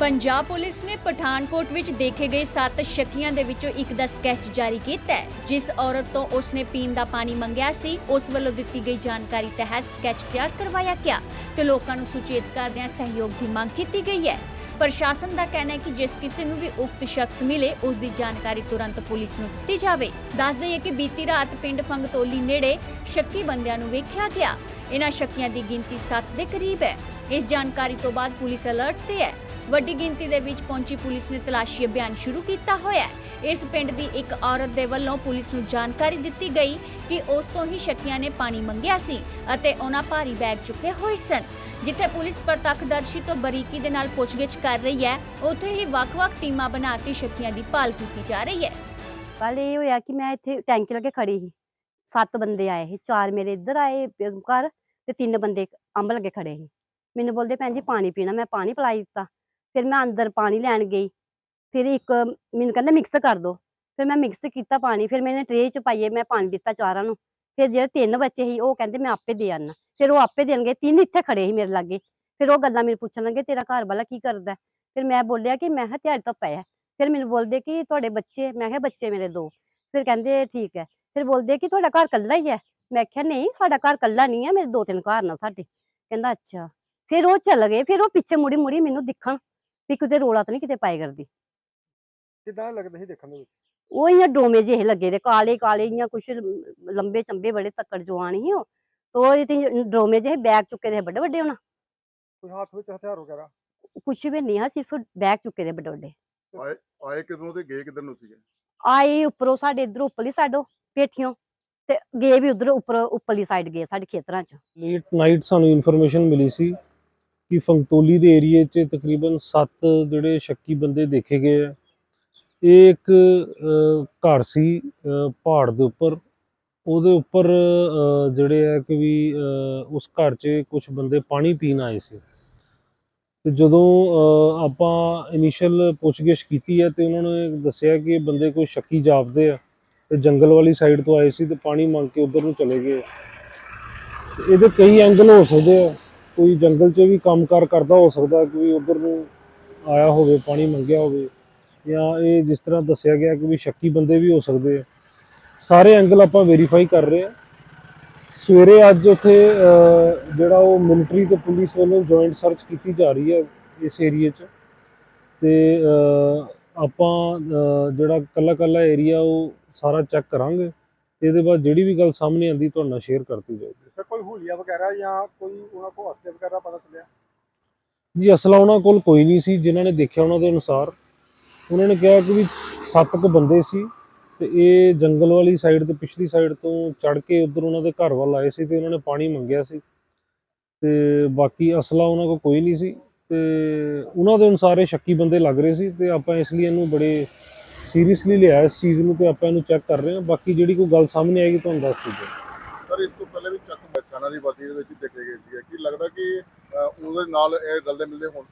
Punjab police ਨੇ ਪਠਾਨਕੋਟ ਵਿੱਚ ਦੇਖੇ ਗਏ ਸੱਤ ਸ਼ੱਕੀਆਂ ਦੇ ਵਿੱਚੋਂ ਇੱਕ ਦਾ ਸਕੈਚ ਜਾਰੀ ਕੀਤਾ ਹੈ, ਜਿਸ ਔਰਤ ਤੋਂ ਉਸਨੇ ਪੀਣ ਦਾ ਪਾਣੀ ਮੰਗਿਆ ਸੀ। ਉਸ ਵੱਲੋਂ ਦਿੱਤੀ ਗਈ ਜਾਣਕਾਰੀ ਤਹਿਤ ਸਕੈਚ ਤਿਆਰ ਕਰਵਾਇਆ ਗਿਆ ਤੇ ਲੋਕਾਂ ਨੂੰ ਸੁਚੇਤ ਕਰਦਿਆਂ ਸਹਿਯੋਗ ਦੀ ਮੰਗ ਕੀਤੀ ਗਈ ਹੈ। ਪ੍ਰਸ਼ਾਸਨ ਦਾ ਕਹਿਣਾ ਹੈ ਕਿ ਜਿਸ ਕਿਸੇ ਨੂੰ ਵੀ ਉਕਤ ਸ਼ਖਸ ਮਿਲੇ ਉਸ ਦੀ ਜਾਣਕਾਰੀ ਤੁਰੰਤ ਪੁਲਿਸ ਨੂੰ ਦਿੱਤੀ ਜਾਵੇ। ਦੱਸ ਦਈਏ ਕਿ ਬੀਤੀ ਰਾਤ ਪਿੰਡ ਫੰਗਤੋਲੀ ਨੇੜੇ ਸ਼ੱਕੀ ਬੰਦਿਆਂ ਨੂੰ ਵੇਖਿਆ ਗਿਆ। ਇਹਨਾਂ ਸ਼ੱਕੀਆਂ ਦੀ ਗਿਣਤੀ 7 ਦੇ ਕਰੀਬ ਹੈ। ਇਸ ਜਾਣਕਾਰੀ ਤੋਂ ਬਾਅਦ ਪੁਲਿਸ ਅਲਰਟ ਤੇ ਹੈ। ਵੱਡੀ ਗਿਣਤੀ ਦੇ ਵਿੱਚ ਪਹੁੰਚੀ ਪੁਲਿਸ ਨੇ ਤਲਾਸ਼ੀ ਅਭਿਆਨ ਸ਼ੁਰੂ ਕੀਤਾ ਹੋਇਆ ਹੈ। ਇਸ ਪਿੰਡ ਦੀ ਇੱਕ ਔਰਤ ਦੇ ਵੱਲੋਂ ਪੁਲਿਸ ਨੂੰ ਜਾਣਕਾਰੀ ਦਿੱਤੀ ਗਈ ਕਿ ਉਸ ਤੋਂ ਹੀ ਸ਼ੱਕੀਆਂ ਨੇ ਪਾਣੀ ਮੰਗਿਆ ਸੀ ਅਤੇ ਉਹਨਾਂ ਭਾਰੀ ਬੈਗ ਚੁੱਕੇ ਹੋਏ ਸਨ। ਜਿੱਥੇ ਪੁਲਿਸ ਪ੍ਰਤੱਖਦਰਸ਼ੀ ਤੋਂ ਬਰੀਕੀ ਦੇ ਨਾਲ ਪੁੱਛਗਿੱਛ ਕਰ ਰਹੀ ਹੈ, ਉੱਥੇ ਹੀ ਵੱਖ-ਵੱਖ ਟੀਮਾਂ ਬਣਾ ਕੇ ਸ਼ੱਕੀਆਂ ਦੀ ਭਾਲ ਕੀਤੀ ਜਾ ਰਹੀ ਹੈ। ਕੱਲ ਇਹ ਹੋਇਆ ਕਿ ਮੈਂ ਇੱਥੇ ਟੈਂਕੀ ਲੱਗੇ ਖੜੀ ਸੀ। ਸੱਤ ਬੰਦੇ ਆਏ ਸੀ, ਚਾਰ ਮੇਰੇ ਇੱਧਰ ਆਏ ਘਰ ਤੇ ਤਿੰਨ ਬੰਦੇ ਅੰਬ ਲੱਗੇ ਖੜੇ ਸੀ। ਮੈਨੂੰ ਬੋਲਦੇ, ਭੈਣ ਜੀ, ਪਾਣੀ ਪੀਣਾ। ਮੈਂ ਪਾਣੀ ਪਿਲਾਈ ਦਿੱਤਾ। ਫਿਰ ਮੈਂ ਅੰਦਰ ਪਾਣੀ ਲੈਣ ਗਈ। ਫਿਰ ਇੱਕ ਮੈਨੂੰ ਕਹਿੰਦਾ ਮਿਕਸ ਕਰ ਦੋ। ਫਿਰ ਮੈਂ ਮਿਕਸ ਕੀਤਾ ਪਾਣੀ, ਫਿਰ ਮੈंने ਟਰੇ ਚ ਪਾਈਏ ਮੈਂ ਪਾਣੀ ਦਿੱਤਾ ਚਾਰਾਂ ਨੂੰ। ਫਿਰ ਜਿਹੜੇ ਤਿੰਨ ਬੱਚੇ ਸੀ, ਉਹ ਕਹਿੰਦੇ ਮੈਂ ਆਪੇ ਦੇ ਆਣਾ ਫਿਰ ਉਹ ਆਪੇ ਦੇਣਗੇ, ਤਿੰਨ ਇੱਥੇ ਖੜੇ ਸੀ ਮੇਰੇ ਲਾਗੇ। ਫਿਰ ਉਹ ਗੱਲਾਂ ਮੈਨੂੰ ਪੁੱਛਣ ਲੱਗੇ, ਤੇਰਾ ਘਰ ਵਾਲਾ ਕੀ ਕਰਦਾ? ਫਿਰ ਮੈਂ ਬੋਲਿਆ ਕਿ ਮੈਂ ਕਿਹਾ ਦਿਹਾੜੀ ਤੋਂ ਪਿਆ ਫਿਰ ਮੈਨੂੰ ਬੋਲਦੇ ਕਿ ਤੁਹਾਡੇ ਬੱਚੇ, ਮੈਂ ਕਿਹਾ ਬੱਚੇ ਮੇਰੇ ਦੋ। ਫਿਰ ਕਹਿੰਦੇ ਠੀਕ ਹੈ। ਫਿਰ ਬੋਲਦੇ ਕਿ ਤੁਹਾਡਾ ਘਰ ਕੱਲਾ ਹੀ ਹੈ? ਮੈਂ ਕਿਹਾ ਨਹੀਂ, ਸਾਡਾ ਘਰ ਕੱਲਾ ਨਹੀਂ ਹੈ, ਮੇਰੇ ਦੋ ਤਿੰਨ ਘਰ ਨਾ ਸਾਡੇ। ਕਹਿੰਦਾ ਅੱਛਾ। ਫਿਰ ਉਹ ਚੱਲ ਗਏ, ਫਿਰ ਉਹ ਪਿੱਛੇ ਮੁੜੀ ਮੁੜੀ ਮੈਨੂੰ ਦਿਖਣ। ਵੀ ਕਿਤੇ ਰੋਲਾ ਤਾਂ ਨਹੀਂ ਕਿਤੇ ਪਾਏ ਕਰਦੀ। ਕਿਦਾਂ ਲੱਗਦਾ ਸੀ ਦੇਖਣ ਦੇ ਵਿੱਚ? ਉਹ ਇਆਂ ਡੋਮੇ ਜਿਹੇ ਲੱਗੇ ਦੇ ਕਾਲੇ ਕਾਲੇ ਇਆਂ ਕੁਛ ਲੰਬੇ ਚੰਬੇ ਬੜੇ ਤੱਕੜ ਜਵਾਨ ਸੀ ਉਹ। ਤੋ ਇਹ ਤੇ ਡੋਮੇ ਜਿਹੇ ਬੈਗ ਚੁੱਕੇ ਦੇ ਵੱਡੇ ਵੱਡੇ ਹੋਣਾ। ਕੋਈ ਹੱਥ ਵਿੱਚ ਹਥਿਆਰ ਵਗੈਰਾ? ਕੁਛ ਵੀ ਨਹੀਂ ਆ ਸਿਰਫ ਬੈਗ ਚੁੱਕੇ ਦੇ ਵੱਡੇ ਵੱਡੇ। ਆਏ ਕਿਧਰੋਂ ਤੇ ਗਏ ਕਿੱਧਰ ਨੂੰ ਸੀਗੇ? ਆਏ ਉੱਪਰੋਂ ਸਾਡੇ ਇਧਰ ਉੱਪਰਲੀ ਸਾਈਡੋਂ ਪੇਠੀਆਂ ਤੇ ਗਏ ਵੀ ਉਧਰ ਉੱਪਰ ਉੱਪਰਲੀ ਸਾਈਡ ਗਏ ਸਾਡੇ ਖੇਤਰਾਂ 'ਚ। ਲੇਟ ਨਾਈਟ ਸਾਨੂੰ ਇਨਫੋਰਮੇਸ਼ਨ ਮਿਲੀ ਸੀ ਕਿ ਫੰਗਤੋਲੀ ਦੇ ਏਰੀਏ 'ਚ ਤਕਰੀਬਨ 7 ਜਿਹੜੇ ਸ਼ੱਕੀ ਬੰਦੇ ਦੇਖੇ ਗਏ ਆ। ਇਹ ਇੱਕ ਘਰ ਸੀ ਪਹਾੜ ਦੇ ਉੱਪਰ। ਉਹਦੇ ਉੱਪਰ ਅ, ਜਿਹੜੇ ਆ ਕਿ ਵੀ ਅ, ਉਸ ਘਰ 'ਚ ਕੁਝ ਬੰਦੇ ਪਾਣੀ ਪੀਣ ਆਏ ਸੀ। ਤੇ ਜਦੋਂ ਅ, ਆਪਾਂ ਇਨੀਸ਼ੀਅਲ ਪੁੱਛਗਿੱਛ ਕੀਤੀ ਹੈ ਤੇ ਉਹਨਾਂ ਨੇ ਦੱਸਿਆ ਕਿ ਇਹ ਬੰਦੇ ਕੋਈ ਸ਼ੱਕੀ ਜਾਪਦੇ ਆ ਤੇ ਜੰਗਲ ਵਾਲੀ ਸਾਈਡ ਤੋਂ ਆਏ ਸੀ ਤੇ ਪਾਣੀ ਮੰਗ ਕੇ ਉਧਰ ਨੂੰ ਚਲੇ ਗਏ ਇਹਦੇ ਕਈ ਐਂਗਲ ਹੋ ਸਕਦੇ ਆ। ਕੋਈ ਜੰਗਲ 'ਚ ਵੀ ਕੰਮਕਾਰ ਕਰਦਾ ਹੋ ਸਕਦਾ, ਕੋਈ ਉਧਰ ਨੂੰ ਆਇਆ ਹੋਵੇ, ਪਾਣੀ ਮੰਗਿਆ ਹੋਵੇ, ਜਾਂ ਇਹ ਜਿਸ ਤਰ੍ਹਾਂ ਦੱਸਿਆ ਗਿਆ ਕਿ ਵੀ ਸ਼ੱਕੀ ਬੰਦੇ ਵੀ ਹੋ ਸਕਦੇ ਆ। ਸਾਰੇ ਐਂਗਲ ਆਪਾਂ ਵੈਰੀਫਾਈ ਕਰ ਰਹੇ ਆ। ਸਵੇਰੇ ਅੱਜ ਉੱਥੇ ਜਿਹੜਾ ਉਹ ਮਿਲਟਰੀ ਤੇ ਪੁਲਿਸ ਵੱਲੋਂ ਜੁਆਇੰਟ ਸਰਚ ਕੀਤੀ ਜਾ ਰਹੀ ਹੈ ਇਸ ਏਰੀਏ 'ਚ। ਤੇ ਆਪਾਂ ਜਿਹੜਾ ਕੱਲਾ ਕੱਲਾ ਏਰੀਆ ਉਹ ਸਾਰਾ ਚੈੱਕ ਕਰਾਂਗੇ। ਤੇ ਇਹਦੇ ਬਾਅਦ ਜਿਹੜੀ ਵੀ ਗੱਲ ਸਾਹਮਣੇ ਆਂਦੀ ਤੁਹਾਡੇ ਨਾਲ ਸ਼ੇਅਰ ਕਰਤੀ ਜਾਊਗੀ। ਸਰ ਕੋਈ ਹੁਲੀਆ ਵਗੈਰਾ ਜਾਂ ਕੋਈ ਉਹਨਾਂ ਕੋਲ ਹਸਤੇ ਵਗੈਰਾ ਪਤਾ ਚੱਲਿਆ? ਜੀ ਅਸਲਾ ਉਹਨਾਂ ਕੋਲ ਕੋਈ ਨਹੀਂ ਸੀ ਜਿਨ੍ਹਾਂ ਨੇ ਦੇਖਿਆ ਉਹਨਾਂ ਦੇ ਅਨੁਸਾਰ। ਉਹਨਾਂ ਨੇ ਕਿਹਾ ਕਿ ਵੀ ਸੱਤ ਕੁ ਬੰਦੇ ਸੀ ਤੇ ਇਹ ਜੰਗਲ ਵਾਲੀ ਸਾਈਡ ਤੇ ਪਿਛਲੀ ਸਾਈਡ ਤੋਂ ਚੜ ਕੇ ਉਧਰ ਉਹਨਾਂ ਦੇ ਘਰ ਵੱਲ ਆਏ ਸੀ ਤੇ ਉਹਨਾਂ ਨੇ ਪਾਣੀ ਮੰਗਿਆ ਸੀ। ਤੇ ਬਾਕੀ ਅਸਲਾ ਉਹਨਾਂ ਕੋਲ ਕੋਈ ਨਹੀਂ ਸੀ ਤੇ ਉਹਨਾਂ ਦੇ ਅਨੁਸਾਰ ਇਹ ਸ਼ੱਕੀ ਬੰਦੇ ਲੱਗ ਰਹੇ ਸੀ ਤੇ ਆਪਾਂ ਇਸ ਲਈ ਇਹਨੂੰ ਬੜੇ ਸੀਰੀਅਸਲੀ ਲਿਆ ਇਸ ਚੀਜ਼ ਨੂੰ ਤੇ ਆਪਾਂ ਇਹਨੂੰ ਚੈੱਕ ਕਰ ਰਹੇ ਹਾਂ। ਬਾਕੀ ਜਿਹੜੀ ਕੋਈ ਗੱਲ ਸਾਹਮਣੇ ਆਏਗੀ ਤੁਹਾਨੂੰ ਦੱਸ ਦਿੱਤੀ ਸਰ ਇਸ ਤੋਂ ਪਹਿਲੇ ਵੀ ਚੱਕ ਸੈਨਾ ਦੀ ਵਰਦੀ ਦੇ ਵਿੱਚ ਦੇਖੇ ਗਏ ਸੀਗੇ। ਕੀ ਲੱਗਦਾ ਕਿ ਉਹਦੇ ਨਾਲ ਇਹ ਰਲਦੇ ਮਿਲਦੇ ਹੋਣ?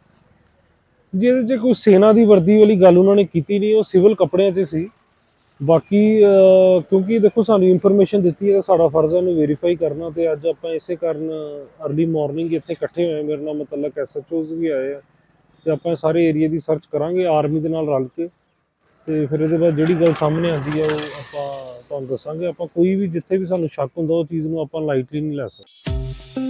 ਜੀ ਇਹਦੇ 'ਚ ਕੋਈ ਸੈਨਾ ਦੀ ਵਰਦੀ ਵਾਲੀ ਗੱਲ ਉਹਨਾਂ ਨੇ ਕੀਤੀ ਨਹੀਂ। ਉਹ ਸਿਵਲ ਕੱਪੜਿਆਂ 'ਚ ਸੀ। ਬਾਕੀ ਕਿਉਂਕਿ ਦੇਖੋ ਸਾਨੂੰ ਇਨਫੋਰਮੇਸ਼ਨ ਦਿੱਤੀ ਹੈ ਸਾਡਾ ਫਰਜ਼ ਹੈ ਇਹਨੂੰ ਵੈਰੀਫਾਈ ਕਰਨਾ ਤੇ ਅੱਜ ਆਪਾਂ ਇਸੇ ਕਾਰਨ ਅਰਲੀ ਮਾਰਨਿੰਗ ਇੱਥੇ ਇਕੱਠੇ ਹੋਏ। ਮੇਰੇ ਨਾਲ ਮਤਲਬ ਐਸਐਚਓਜ਼ ਵੀ ਆਏ ਆ। ਤੇ ਆਪਾਂ ਸਾਰੇ ਏਰੀਆ ਦੀ ਸਰਚ ਕਰਾਂਗੇ ਆਰਮੀ ਦੇ ਨਾਲ ਰਲ ਕੇ। ਤੇ ਫਿਰ ਇਹਦੇ ਬਾਅਦ ਜਿਹੜੀ ਗੱਲ ਸਾਹਮਣੇ ਆਉਂਦੀ ਹੈ, ਉਹ ਆਪਾਂ ਤੁਹਾਨੂੰ ਦੱਸਾਂਗੇ। ਆਪਾਂ ਕੋਈ ਵੀ ਜਿੱਥੇ ਵੀ ਸਾਨੂੰ ਸ਼ੱਕ ਹੁੰਦਾ, ਉਹ ਚੀਜ਼ ਨੂੰ ਆਪਾਂ ਲਾਈਟਲੀ ਨਹੀਂ ਲੈ ਸਕਦੇ।